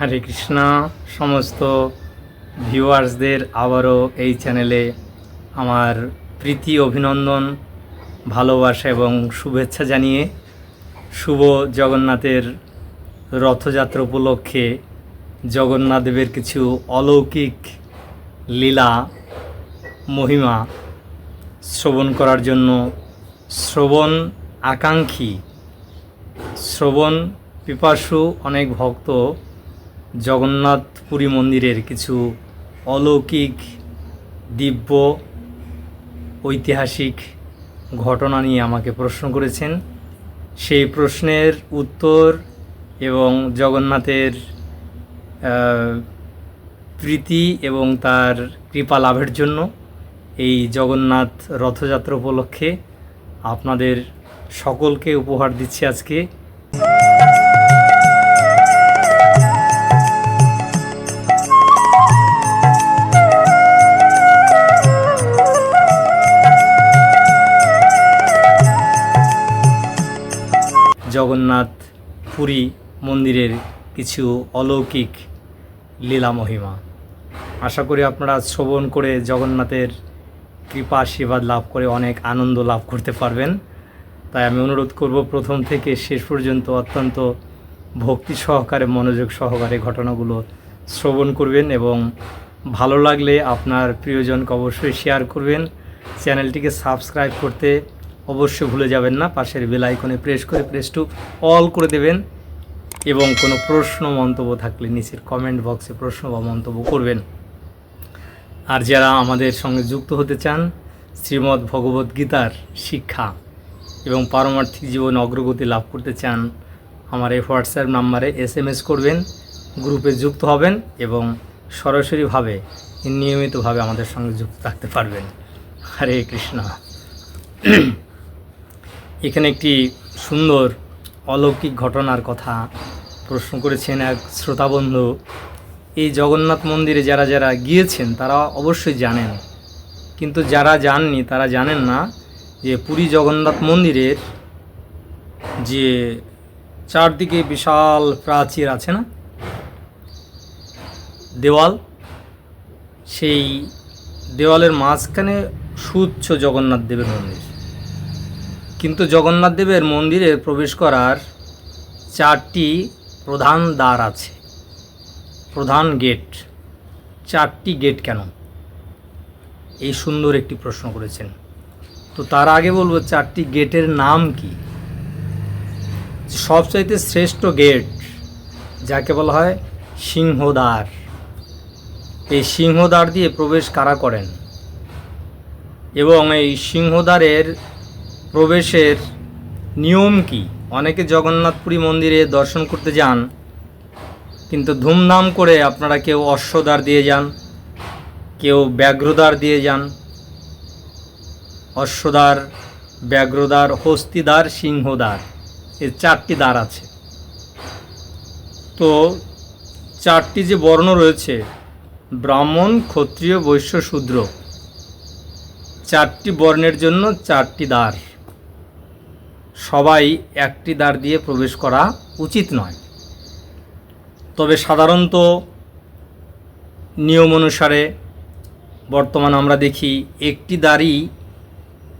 হরে কৃষ্ণ। সমস্ত ভিউয়ার্সদের আবারও এই চ্যানেলে আমার প্রীতি, অভিনন্দন, ভালোবাসা এবং শুভেচ্ছা জানিয়ে শুভ জগন্নাথের রথযাত্রা উপলক্ষে জগন্নাথদেবের কিছু অলৌকিক লীলা, মহিমা শ্রবণ করার জন্য শ্রবণ আকাঙ্ক্ষী, শ্রবণ পিপাসু অনেক ভক্ত জগন্নাথ পুরী মন্দিরের কিছু অলৌকিক, দিব্য, ঐতিহাসিক ঘটনা নিয়ে আমাকে প্রশ্ন করেছেন। সেই প্রশ্নের উত্তর এবং জগন্নাথের প্রীতি এবং তার কৃপা লাভের জন্য এই জগন্নাথ রথযাত্রা উপলক্ষে আপনাদের সকলকে উপহার দিচ্ছি আজকে। জগন্নাথ পুরী মন্দিরের কিছু অলৌকিক লীলা মহিমা। আশা করি আপনারা শ্রবণ করে জগন্নাথের কৃপা, আশীর্বাদ লাভ করে অনেক আনন্দ লাভ করতে পারবেন। তাই আমি অনুরোধ করব প্রথম থেকে শেষ পর্যন্ত অত্যন্ত ভক্তি সহকারে, মনোযোগ সহকারে ঘটনাগুলো শ্রবণ করবেন এবং ভালো লাগলে আপনার প্রিয়জনকে অবশ্যই শেয়ার করবেন। চ্যানেলটিকে সাবস্ক্রাইব করতে অবশ্যই ভুলে যাবেন না, পাশের বেল আইকনে প্রেস করে প্রেস টু অল করে দেবেন এবং কোনো প্রশ্ন, মন্তব্য থাকলে নিচের কমেন্ট বক্সে প্রশ্ন বা মন্তব্য করবেন। আর যারা আমাদের সঙ্গে যুক্ত হতে চান, শ্রীমদ্ ভগবদ্ গীতার শিক্ষা এবং পারমার্থিক জীবন অগ্রগতি লাভ করতে চান, আমার এই হোয়াটসঅ্যাপ নাম্বারে এস এম এস করবেন, গ্রুপে যুক্ত হবেন এবং সরাসরিভাবে, নিয়মিতভাবে আমাদের সঙ্গে যুক্ত থাকতে পারবেন। হরে কৃষ্ণ। এখানে একটি সুন্দর অলৌকিক ঘটনার কথা প্রশ্ন করেছেন এক শ্রোতাবন্ধু। এই জগন্নাথ মন্দিরে যারা যারা গিয়েছেন, তারা অবশ্যই জানেন। কিন্তু যারা যাননি, তারা জানেন না যে পুরী জগন্নাথ মন্দিরের যে চারদিকে বিশাল প্রাচীর আছে না? দেওয়াল। সেই দেওয়ালের মাঝখানে সুচ্ছ জগন্নাথ দেবের মন্দির। কিন্তু জগন্নাথ দেবের মন্দিরে প্রবেশ করার চারটি প্রধান দ্বার আছে। প্রধান গেট। চারটি গেট কেন? এই সুন্দর একটি প্রশ্ন করেছেন। তো তার আগে বলব চারটি গেটের নাম কি? সবচাইতে শ্রেষ্ঠ গেট যাকে বলা হয় সিংহদ্বার। এই সিংহদ্বার দিয়ে প্রবেশ কারা করেন? এবং এই সিংহদ্বারের প্রবেশের নিয়ম কি? অনেকে জগন্নাথপুরী মন্দিরে দর্শন করতে যান, কিন্তু ধুমধাম করে আপনারা কেউ অশ্বদ্বার দিয়ে যান, কেউ ব্যাঘ্রদ্বার দিয়ে যান। অশ্বদ্বার, ব্যাঘ্রদ্বার, হস্তিদ্বার, সিংহদ্বার, এর চারটি দ্বার আছে। তো চারটি যে বর্ণ রয়েছে, ব্রাহ্মণ, ক্ষত্রিয়, বৈশ্য, শূদ্র, চারটি বর্ণের জন্য চারটি দ্বার। সবাই একটি দ্বার দিয়ে প্রবেশ করা উচিত নয়। তবে সাধারণত নিয়ম অনুসারে বর্তমান আমরা দেখি একটি দ্বারই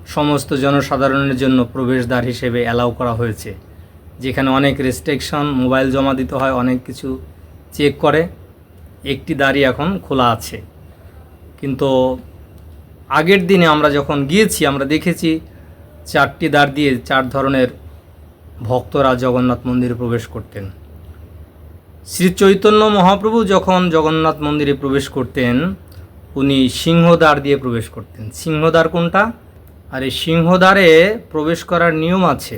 সমস্ত জনসাধারণের জন্য প্রবেশদ্বার হিসেবে অ্যালাউ করা হয়েছে। যেখানে অনেক রেস্ট্রিকশন মোবাইল জমা দিতে হয়, অনেক কিছু চেক করে। একটি দ্বারই এখন খোলা আছে। কিন্তু আগের দিনে আমরা যখন গিয়েছি, আমরা দেখেছি চারটি দ্বার দিয়ে চার ধরনের ভক্তরা জগন্নাথ মন্দিরে প্রবেশ করতেন। শ্রী চৈতন্য মহাপ্রভু যখন জগন্নাথ মন্দিরে প্রবেশ করতেন, উনি সিংহদ্বার দিয়ে প্রবেশ করতেন। সিংহদ্বার কোনটা? আর এই সিংহদ্বারে প্রবেশ করার নিয়ম আছে।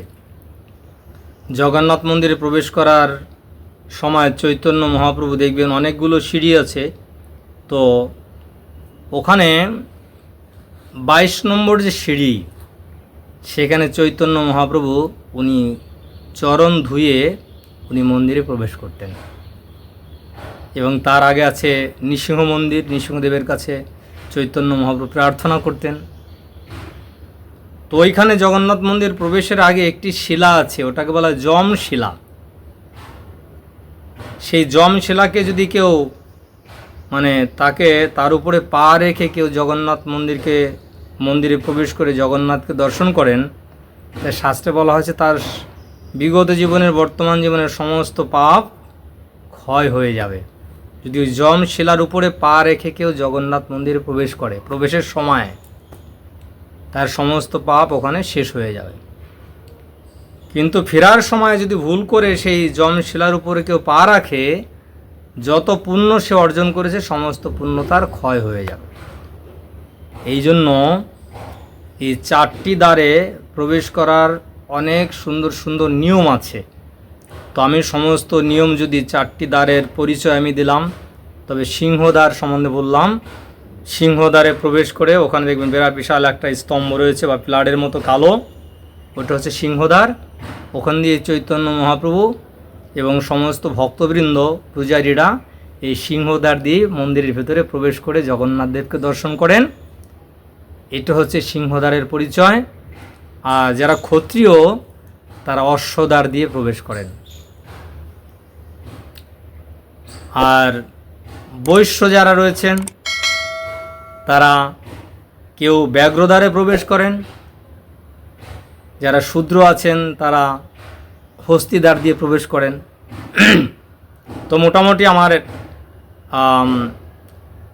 জগন্নাথ মন্দিরে প্রবেশ করার সময় চৈতন্য মহাপ্রভু দেখবেন অনেকগুলো সিঁড়ি আছে। তো ওখানে বাইশ নম্বর যে সিঁড়ি সেখানে চৈতন্য মহাপ্রভু উনি চরণ ধুয়ে উনি মন্দিরে প্রবেশ করতেন। এবং তার আগে আছে নৃসিংহ মন্দির, নৃসিংহদেবের কাছে চৈতন্য মহাপ্রভু প্রার্থনা করতেন। তো ওইখানে জগন্নাথ মন্দির প্রবেশের আগে একটি শিলা আছে, ওটাকে বলা যম শিলা সেই জম শিলাকে যদি কেউ মানে তাকে তার উপরে পা রেখে কেউ জগন্নাথ মন্দিরকে মন্দিরে প্রবেশ করে জগন্নাথকে দর্শন করেন তাই শাস্ত্রে বলা হয়েছে তার বিগত জীবনের বর্তমান জীবনের সমস্ত পাপ ক্ষয় হয়ে যাবে। যদি ওই জম শিলার উপরে পা রেখে কেউ জগন্নাথ মন্দিরে প্রবেশ করে, প্রবেশের সময় তার সমস্ত পাপ ওখানে শেষ হয়ে যাবে। কিন্তু ফেরার সময় যদি ভুল করে সেই জম শিলার উপরে কেউ পা রাখে, যত পুণ্য সে অর্জন করেছে, সমস্ত পুণ্য তার ক্ষয় হয়ে যাবে। এই জন্য এই চারটি দ্বারে প্রবেশ করার অনেক সুন্দর সুন্দর নিয়ম আছে। তো আমি সমস্ত নিয়ম যদি চারটি দ্বারের পরিচয় আমি দিলাম, তবে সিংহদ্বার সম্বন্ধে বললাম। সিংহদ্বারে প্রবেশ করে ওখানে দেখবেন বিরাট বিশাল একটা স্তম্ভ রয়েছে বা প্লাডের মতো কালো। ওটা হচ্ছে সিংহদ্বার। ওখান দিয়ে চৈতন্য মহাপ্রভু এবং সমস্ত ভক্তবৃন্দ, পূজারীরা এই সিংহদ্বার দিয়ে মন্দিরের ভেতরে প্রবেশ করে জগন্নাথ দেবকে দর্শন করেন। এটা হচ্ছে সিংহদ্বারের পরিচয়। আর যারা ক্ষত্রিয় তারা অশ্বদ্বার দিয়ে প্রবেশ করেন। আর বৈশ্য যারা রয়েছেন তারা কেউ ব্যাঘ্রদ্বারে প্রবেশ করেন। যারা শূদ্র আছেন তারা হস্তিদ্বার দিয়ে প্রবেশ করেন। তো মোটামুটি আমার আম,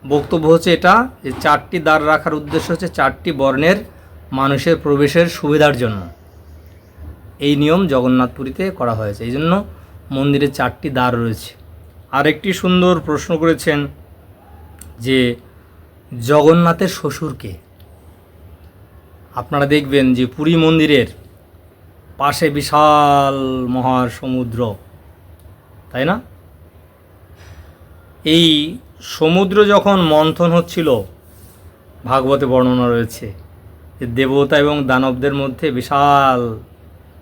বক্তব্য হচ্ছে এটা যে চারটি দ্বার রাখার উদ্দেশ্য হচ্ছে চারটি বর্ণের মানুষের প্রবেশের সুবিধার জন্য। এই নিয়ম জগন্নাথপুরীতে করা হয়েছে। এই জন্য মন্দিরে চারটি দ্বার রয়েছে। আরেকটি সুন্দর প্রশ্ন করেছেন যে জগন্নাথের শ্বশুরকে আপনারা দেখবেন যে পুরী মন্দিরের পাশে বিশাল মহা সমুদ্র তাই না? এই সমুদ্র যখন মন্থন হচ্ছিল, ভাগবতে বর্ণনা রয়েছে যে দেবতা এবং দানবদের মধ্যে বিশাল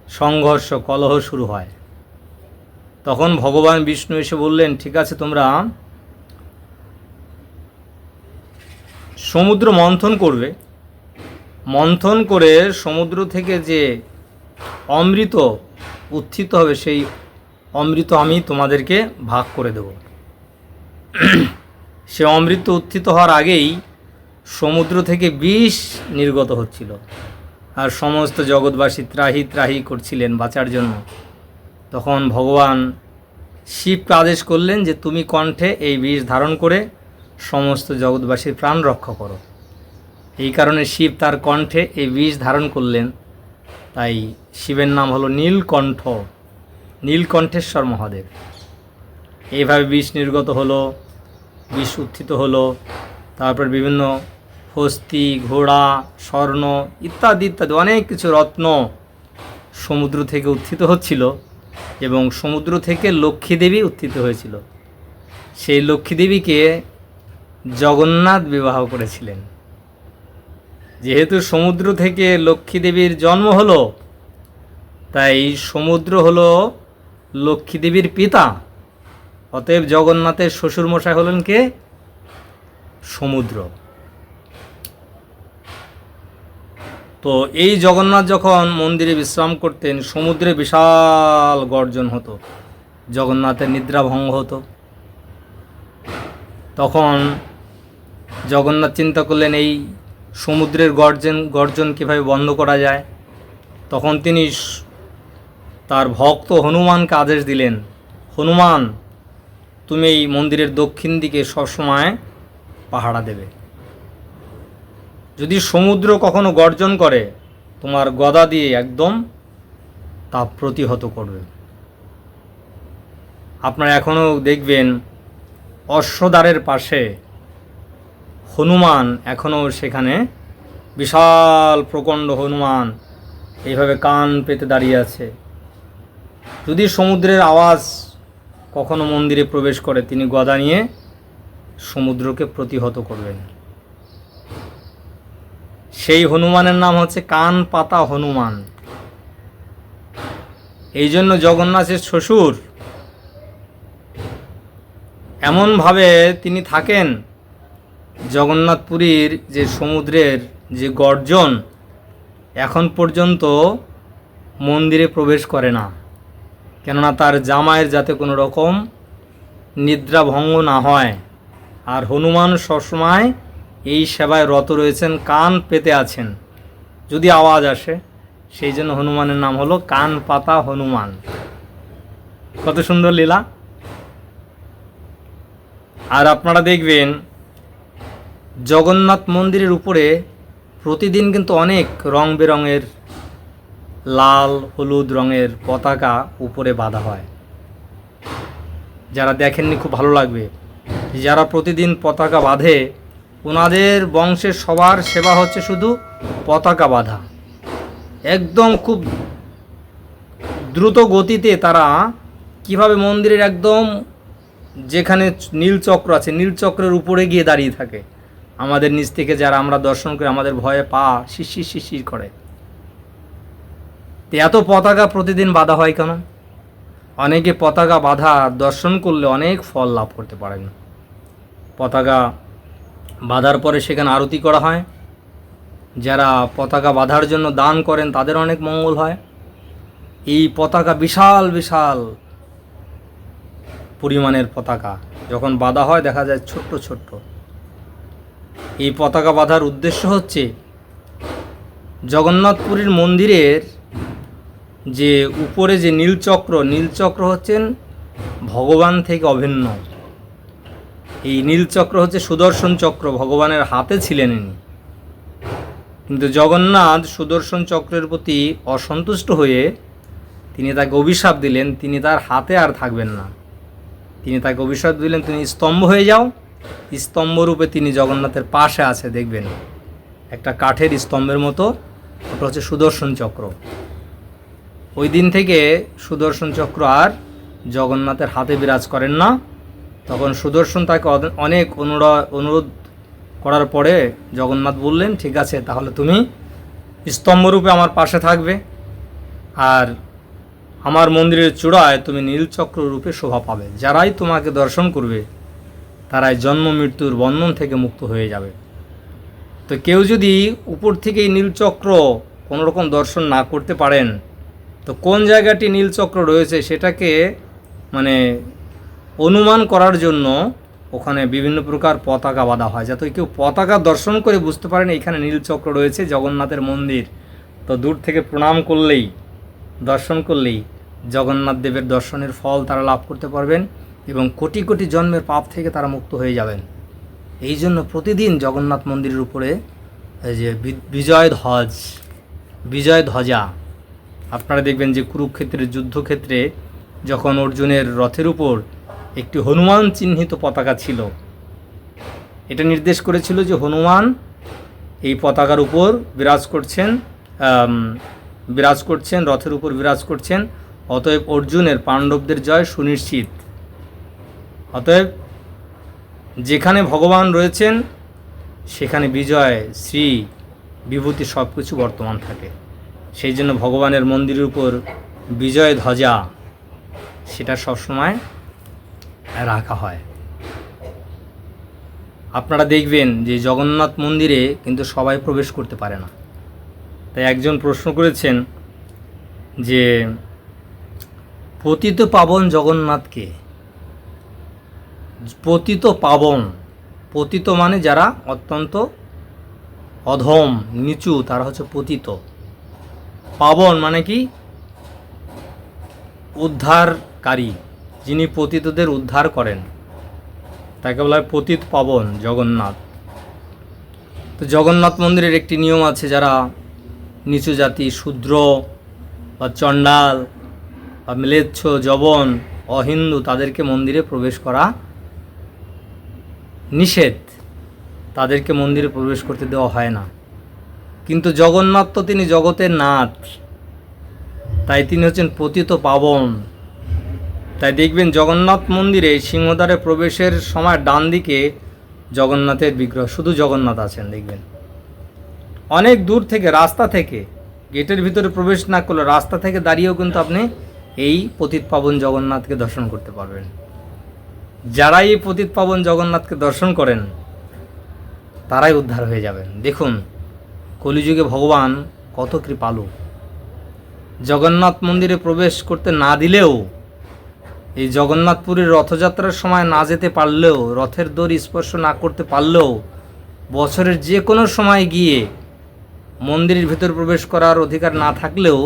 সংঘর্ষ, কলহ শুরু হয়। তখন ভগবান বিষ্ণু এসে বললেন, ঠিক আছে তোমরা, সমুদ্র মন্থন করবে। মন্থন করে সমুদ্র থেকে যে অমৃত উত্থিত হবে, সেই অমৃত আমি তোমাদেরকে ভাগ করে দেব। সে অমৃত উত্থিত হওয়ার আগেই সমুদ্র থেকে বিষ নির্গত হচ্ছিল। আর সমস্ত জগৎবাসী ত্রাহি ত্রাহি করছিলেন বাঁচার জন্য। তখন ভগবান শিবকে আদেশ করলেন যে, তুমি কণ্ঠে এই বিষ ধারণ করে সমস্ত জগৎবাসীর প্রাণ রক্ষা করো। এই কারণে শিব তার কণ্ঠে এই বিষ ধারণ করলেন। তাই শিবের নাম হলো নীলকণ্ঠ, নীলকণ্ঠেশ্বর মহাদেব। এইভাবে বিষ নির্গত হলো বিষ উত্থিত হলো। তারপর বিভিন্ন হস্তি, ঘোড়া, স্বর্ণ ইত্যাদি ইত্যাদি অনেক কিছু রত্ন সমুদ্র থেকে উত্থিত হচ্ছিল এবং সমুদ্র থেকে লক্ষ্মী দেবী উত্থিত হয়েছিল। সেই লক্ষ্মী দেবীকে জগন্নাথ বিবাহ করেছিলেন। যেহেতু সমুদ্র থেকে লক্ষ্মী দেবীর জন্ম হলো, তাই সমুদ্র হলো লক্ষ্মী দেবীর পিতা। অতএব জগন্নাথের শ্বশুরমশাই হলেন কে? সমুদ্র। তো এই জগন্নাথ যখন মন্দিরে বিশ্রাম করতেন, সমুদ্রে বিশাল গর্জন হতো। জগন্নাথের নিদ্রা ভঙ্গ হতো। তখন জগন্নাথ চিন্তা করলেন, এই সমুদ্রের গর্জন গর্জন কীভাবে বন্ধ করা যায়? তখন তিনি তার ভক্ত হনুমানকে আদেশ দিলেন, হনুমান তুমি এই মন্দিরের দক্ষিণ দিকে সবসময় পাহারা দেবে। যদি সমুদ্র কখনো গর্জন করে, তোমার গদা দিয়ে একদম তা প্রতিহত করবে। আপনারা এখনও দেখবেন অশ্বদ্বারের পাশে হনুমান এখনও সেখানে বিশাল প্রচণ্ড হনুমান এইভাবে কান পেতে দাঁড়িয়ে আছে। যদি সমুদ্রের আওয়াজ কখনো মন্দিরে প্রবেশ করে তিনি গদা নিয়ে সমুদ্রকে প্রতিহত করবেন। সেই হনুমানের নাম হচ্ছে কান পাতা হনুমান। এই জন্য জগন্নাথের শ্বশুর এমনভাবে তিনি থাকেন, জগন্নাথপুরীর যে সমুদ্রের যে গর্জন এখন পর্যন্ত মন্দিরে প্রবেশ করে না। কেননা তার জামাইয়ের যাতে কোনো রকম নিদ্রা ভঙ্গ না হয়। আর হনুমান সবসময় এই সেবায় রত রয়েছেন, কান পেতে আছেন। যদি আওয়াজ আসে, সেই জন্য হনুমানের নাম হলো কান পাতা হনুমান। কত সুন্দর লীলা। আর আপনারা দেখবেন, জগন্নাথ মন্দিরের উপরে প্রতিদিন কিন্তু অনেক রং বেরঙের লাল হলুদ রঙের পতাকা উপরে বাঁধা হয়। যারা দেখেননি, খুব ভালো লাগবে। যারা প্রতিদিন পতাকা বাঁধে, ওনাদের বংশের সবার সেবা হচ্ছে শুধু পতাকা বাঁধা। একদম খুব দ্রুত গতিতে তারা কীভাবে মন্দিরের একদম যেখানে নীলচক্র আছে নীলচক্রের উপরে গিয়ে দাঁড়িয়ে থাকে। আমাদের নিচ থেকে যারা আমরা দর্শন করে, আমাদের ভয়ে পা শিশির শিশির করে। এত পতাকা প্রতিদিন বাঁধা হয় কেন? অনেকে পতাকা বাঁধা দর্শন করলে অনেক ফল লাভ করতে পারেন। পতাকা বাঁধার পরে সেখানে আরতি করা হয়। যারা পতাকা বাঁধার জন্য দান করেন তাদের অনেক মঙ্গল হয়। এই পতাকা বিশাল বিশাল পরিমাণের পতাকা যখন বাঁধা হয় দেখা যায় ছোট্ট ছোট্ট। এই পতাকা বাঁধার উদ্দেশ্য হচ্ছে জগন্নাথপুরীর মন্দিরের যে উপরে যে নীলচক্র নীলচক্র হচ্ছেন ভগবান থেকে অভিন্ন। এই নীলচক্র হচ্ছে সুদর্শন চক্র, ভগবানের হাতে ছিলেন ইনি। কিন্তু জগন্নাথ সুদর্শন চক্রের প্রতি অসন্তুষ্ট হয়ে তিনি তাকে অভিশাপ দিলেন, তিনি তার হাতে আর থাকবেন না। তিনি তাকে অভিশাপ দিলেন, তুমি স্তম্ভ হয়ে যাও। স্তম্ভরূপে তিনি জগন্নাথের পাশে আছে, দেখবেন। একটা কাঠের স্তম্ভের মতো, ওটা হচ্ছে সুদর্শন চক্র। ওই দিন থেকে সুদর্শন চক্র আর জগন্নাথের হাতে বিরাজ করেন না। তখন সুদর্শন তাকে অনেক অনুরোধ অনুরোধ করার পরে জগন্নাথ বললেন, ঠিক আছে, তাহলে তুমি স্তম্ভরূপে আমার পাশে থাকবে। আর আমার মন্দিরের চূড়ায় তুমি নীলচক্র রূপে শোভা পাবে। যারাই তোমাকে দর্শন করবে, তারাই জন্ম মৃত্যুর বন্ধন থেকে মুক্ত হয়ে যাবে। তো কেউ যদি উপর থেকে এই নীলচক্র কোনো রকম দর্শন না করতে পারেন তো কোন জায়গাটি নীলচক্র রয়েছে সেটাকে মানে অনুমান করার জন্য ওখানে বিভিন্ন প্রকার পতাকা বাঁধা হয়। যাতে কেউ পতাকা দর্শন করে বুঝতে পারেন এখানে নীলচক্র রয়েছে, জগন্নাথের মন্দির। তো দূর থেকে প্রণাম করলেই, দর্শন করলেই জগন্নাথ দেবের দর্শনের ফল তারা লাভ করতে পারবেন এবং কোটি কোটি জন্মের পাপ থেকে তারা মুক্ত হয়ে যাবেন। এই জন্য প্রতিদিন জগন্নাথ মন্দিরের উপরে যে বিজয় ধ্বজ বিজয় ধ্বজা আপনারা দেখবেন যে কুরুক্ষেত্রের যুদ্ধক্ষেত্রে যখন অর্জুনের রথের উপর একটি হনুমান চিহ্নিত পতাকা ছিল, এটা নির্দেশ করেছিল যে হনুমান এই পতাকার উপর বিরাজ করছেন বিরাজ করছেন, রথের উপর বিরাজ করছেন, অতএব অর্জুনের পাণ্ডবদের জয় সুনিশ্চিত। অতএব যেখানে ভগবান রয়েছেন, সেখানে বিজয়, শ্রী, বিভূতি সব কিছু বর্তমান থাকে। সেই জন্য ভগবানের মন্দিরের উপর বিজয় ধ্বজা, সেটা সবসময় রাখা হয়। আপনারা দেখবেন যে জগন্নাথ মন্দিরে কিন্তু সবাই প্রবেশ করতে পারে না। তাই একজন প্রশ্ন করেছেন যে, পতিত পাবন জগন্নাথকে, পতিত পাবন, পতিত মানে যারা অত্যন্ত অধম, নিচু, তারা হচ্ছে পতিত। পাবন মানে কি? উদ্ধারকারী, যিনি পতিতদের উদ্ধার করেন। তাকে বলা হয় পতিত পাবন, জগন্নাথ। তো জগন্নাথ মন্দিরের একটি নিয়ম আছে, যারা নিচু জাতি, শূদ্র বা চণ্ডাল বা ম্লেচ্ছ জবন অহিন্দু, তাদেরকে মন্দিরে প্রবেশ করা নিষেধ। তাদেরকে মন্দিরে প্রবেশ করতে দেওয়া হয় না। কিন্তু জগন্নাথ তো তিনি জগতের নাথ। তাই তিনি হচ্ছেন পতিত পাবন। তাই দেখবেন জগন্নাথ মন্দিরে সিংহদ্বারে প্রবেশের সময় ডান দিকে জগন্নাথের বিগ্রহ, শুধু জগন্নাথ আছেন দেখবেন। অনেক দূর থেকে, রাস্তা থেকে, গেটের ভিতরে প্রবেশ না করলে রাস্তা থেকে দাঁড়িয়েও কিন্তু আপনি এই পতিত পাবন জগন্নাথকে দর্শন করতে পারবেন। যারা এই পতিত পাবন জগন্নাথকে দর্শন করেন, তারাই উদ্ধার হয়ে যাবেন। দেখুন কলিযুগে ভগবান কত কৃপালু। জগন্নাথ মন্দিরে প্রবেশ করতে না দিলেও, এই জগন্নাথপুরীর রথযাত্রার সময় না যেতে পারলেও, রথের দড়ি স্পর্শ না করতে পারলেও, বছরের যে কোনো সময় গিয়ে মন্দিরের ভিতর প্রবেশ করার অধিকার না থাকলেও,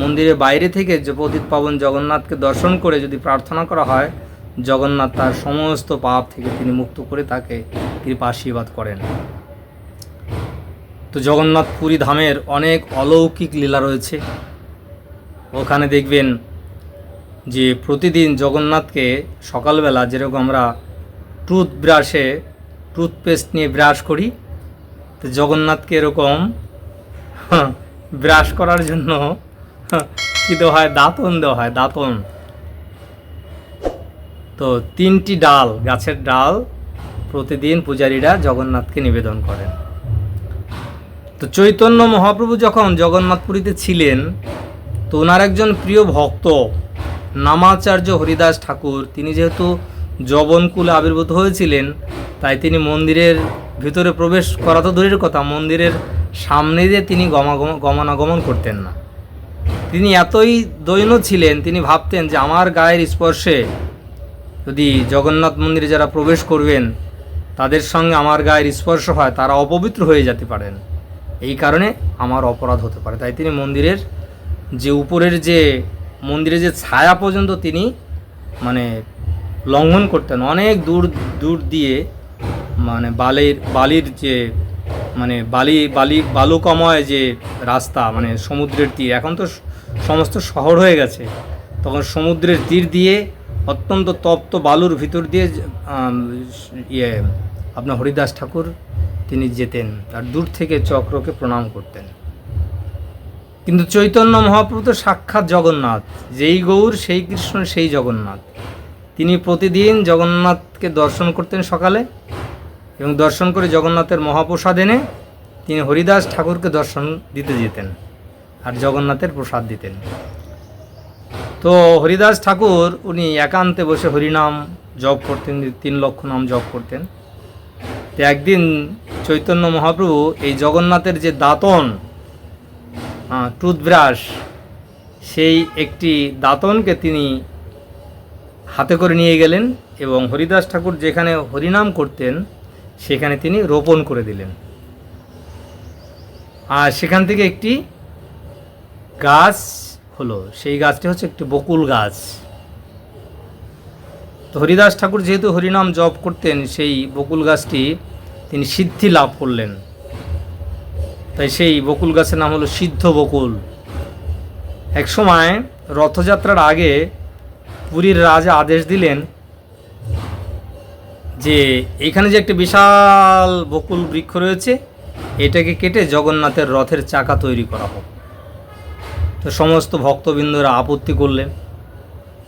মন্দিরের বাইরে থেকে যে পতিত পাবন জগন্নাথকে দর্শন করে যদি প্রার্থনা করা হয়, জগন্নাথ তার সমস্ত পাপ থেকে তিনি মুক্ত করে তাকে কৃপা আশীর্বাদ করেন। তো জগন্নাথ পুরী ধামের অনেক অলৌকিক লীলা রয়েছে। ওখানে দেখবেন যে প্রতিদিন জগন্নাথকে সকালবেলা যেরকম আমরা টুথ ব্রাশে টুথপেস্ট নিয়ে ব্রাশ করি, তো জগন্নাথকে এরকম ব্রাশ করার জন্য কী দেওয়া হয়? দাঁতন দেওয়া হয়, দাঁতন। তো তিনটি ডাল, গাছের ডাল প্রতিদিন পূজারীরা জগন্নাথকে নিবেদন করেন। তো চৈতন্য মহাপ্রভু যখন জগন্নাথপুরীতে ছিলেন, তো ওনার একজন প্রিয় ভক্ত, নামাচার্য হরিদাস ঠাকুর, তিনি যেহেতু যবনকুলে আবির্ভূত হয়েছিলেন, তাই তিনি মন্দিরের ভিতরে প্রবেশ করা তো দূরের কথা, মন্দিরের সামনে দিয়ে তিনি গমনাগমন করতেন না। তিনি এতই দৈন্য ছিলেন, তিনি ভাবতেন যে আমার গায়ের স্পর্শে যদি জগন্নাথ মন্দিরে যারা প্রবেশ করবেন, তাদের সঙ্গে আমার গায়ের স্পর্শ হয়, তারা অপবিত্র হয়ে যেতে পারেন। এই কারণে আমার অপরাধ হতে পারে। তাই তিনি মন্দিরের যে উপরের যে মন্দিরে যে ছায়া পর্যন্ত তিনি মানে লঙ্ঘন করতেন, অনেক দূর দূর দিয়ে মানে বালির বালির যে মানে বালি বালি, বালুকময় যে রাস্তা মানে সমুদ্রের তীর, এখন তো সমস্ত শহর হয়ে গেছে। তখন সমুদ্রের তীর দিয়ে অত্যন্ত তপ্ত বালুর ভিতর দিয়ে ইয়ে আপনার হরিদাস ঠাকুর তিনি যেতেন আর দূর থেকে চক্রকে প্রণাম করতেন। কিন্তু চৈতন্য মহাপ্রভু তো সাক্ষাৎ জগন্নাথ, যেই গৌর, সেই কৃষ্ণ, সেই জগন্নাথ। তিনি প্রতিদিন জগন্নাথকে দর্শন করতেন সকালে এবং দর্শন করে জগন্নাথের মহাপ্রসাদ এনে তিনি হরিদাস ঠাকুরকে দর্শন দিতে যেতেন আর জগন্নাথের প্রসাদ দিতেন। তো হরিদাস ঠাকুর, উনি একান্তে বসে হরিনাম জপ করতেন, তিন লক্ষ নাম জপ করতেন। তো একদিন চৈতন্য মহাপ্রভু এই জগন্নাথের যে দাঁতন টুথব্রাশ, সেই একটি দাঁতনকে তিনি হাতে করে নিয়ে গেলেন এবং হরিদাস ঠাকুর যেখানে হরিনাম করতেন, সেখানে তিনি রোপণ করে দিলেন। আর সেখান থেকে একটি গাছ হলো, সেই গাছটি হচ্ছে একটি বকুল গাছ। তো হরিদাস ঠাকুর যেহেতু হরিনাম জপ করতেন, সেই বকুল গাছটি তিনি সিদ্ধি লাভ করলেন। তাই সেই বকুল গাছের নাম হলো সিদ্ধ বকুল। এক সময় রথযাত্রার আগে পুরীর রাজা আদেশ দিলেন যে এখানে যে একটা বিশাল বকুল বৃক্ষ রয়েছে, এটাকে কেটে জগন্নাথের রথের চাকা তৈরি করা হোক। তো সমস্ত ভক্তবৃন্দরা আপত্তি করলেন।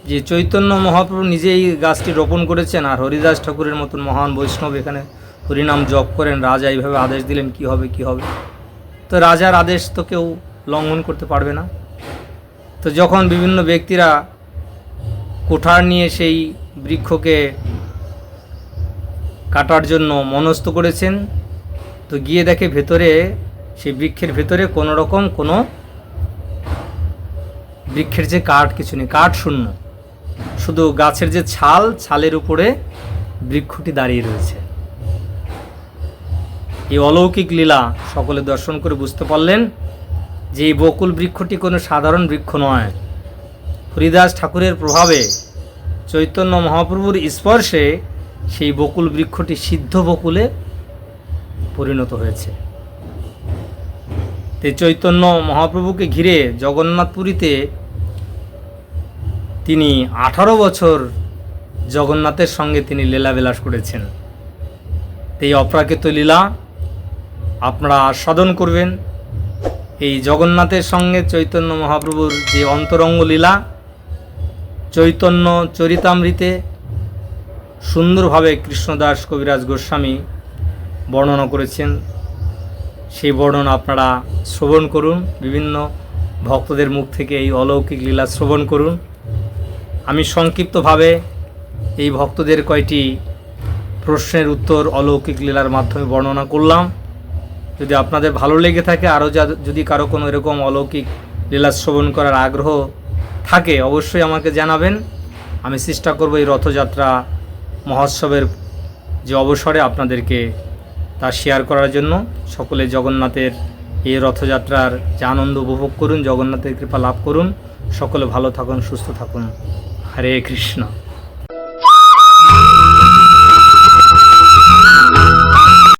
যে চৈতন্য মহাপ্রভু নিজেই গাছটি রোপণ করেছেন আর হরিদাস ঠাকুরের মতন মহান বৈষ্ণব এখানে হরিনাম জপ করেন। রাজা এইভাবে আদেশ দিলেন, কি হবে কি হবে? তো রাজার আদেশ তো কেউ লঙ্ঘন করতে পারবে না। তো যখন বিভিন্ন ব্যক্তিরা কোঠার নিয়ে সেই বৃক্ষকে কাটার জন্য মনস্থ করেছেন, তো গিয়ে দেখে ভেতরে, সেই বৃক্ষের ভেতরে কোনো রকম কোনো বৃক্ষের যে কাঠ কিছু নেই, কাঠ শূন্য। শুধু গাছের যে ছাল, ছালের উপরে বৃক্ষটি দাঁড়িয়ে রয়েছে। এই অলৌকিক লীলা সকলে দর্শন করে বুঝতে পারলেন যে এই বকুল বৃক্ষটি কোনো সাধারণ বৃক্ষ নয়। হরিদাস ঠাকুরের প্রভাবে চৈতন্য মহাপ্রভুর স্পর্শে সেই বকুল বৃক্ষটি সিদ্ধ বকুলে পরিণত হয়েছে। তে চৈতন্য মহাপ্রভুকে ঘিরে জগন্নাথপুরীতে তিনি আঠারো বছর জগন্নাথের সঙ্গে তিনি লীলাবিলাস করেছেন। এই অপ্রাকৃত লীলা আপনারা আস্বাদন করবেন। এই জগন্নাথের সঙ্গে চৈতন্য মহাপ্রভুর যে অন্তরঙ্গ লীলা, চৈতন্য চরিতামৃতে সুন্দরভাবে কৃষ্ণদাস কবিরাজ গোস্বামী বর্ণনা করেছেন। সেই বর্ণনা আপনারা শ্রবণ করুন। বিভিন্ন ভক্তদের মুখ থেকে এই অলৌকিক লীলা শ্রবণ করুন। আমি সংক্ষিপ্তভাবে এই ভক্তদের কয়টি প্রশ্নের উত্তর অলৌকিক লীলার মাধ্যমে বর্ণনা করলাম। যদি আপনাদের ভালো লেগে থাকে, আরও যদি কারও কোনো এরকম অলৌকিক লীলা শ্রবণ করার আগ্রহ থাকে, অবশ্যই আমাকে জানাবেন। আমি চেষ্টা করব এই রথযাত্রা মহোৎসবের যে অবসরে আপনাদেরকে তা শেয়ার করার জন্য। সকলে জগন্নাথের এই রথযাত্রার যে আনন্দ উপভোগ করুন, জগন্নাথের কৃপা লাভ করুন। সকলে ভালো থাকুন, সুস্থ থাকুন। হরে কৃষ্ণ।